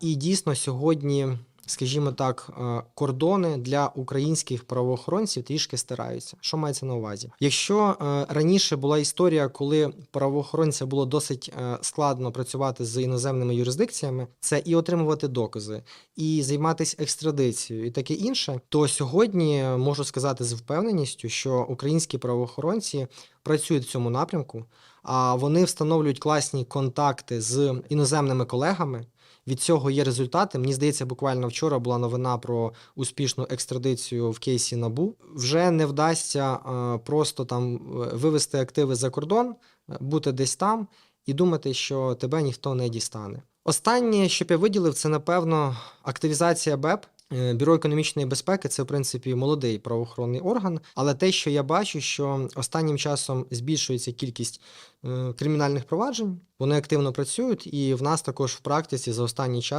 І дійсно сьогодні, скажімо так, е, кордони для українських правоохоронців трішки стираються. Що мається на увазі? Якщо е, раніше була історія, коли правоохоронцям було досить е, складно працювати з іноземними юрисдикціями, це і отримувати докази, і займатися екстрадицією, і таке інше, то сьогодні можу сказати з впевненістю, що українські правоохоронці працюють в цьому напрямку, а вони встановлюють класні контакти з іноземними колегами. Від цього є результати. Мені здається, буквально вчора була новина про успішну екстрадицію в кейсі Набу. Вже не вдасться е, просто там е, вивести активи за кордон, е, бути десь там і думати, що тебе ніхто не дістане. Останнє, що я виділив, це напевно активізація БЕП. Е, Бюро економічної безпеки це в принципі молодий правоохоронний орган, але те, що я бачу, що останнім часом збільшується кількість е, кримінальних проваджень, вони активно працюють, і в нас також в практиці за останній час.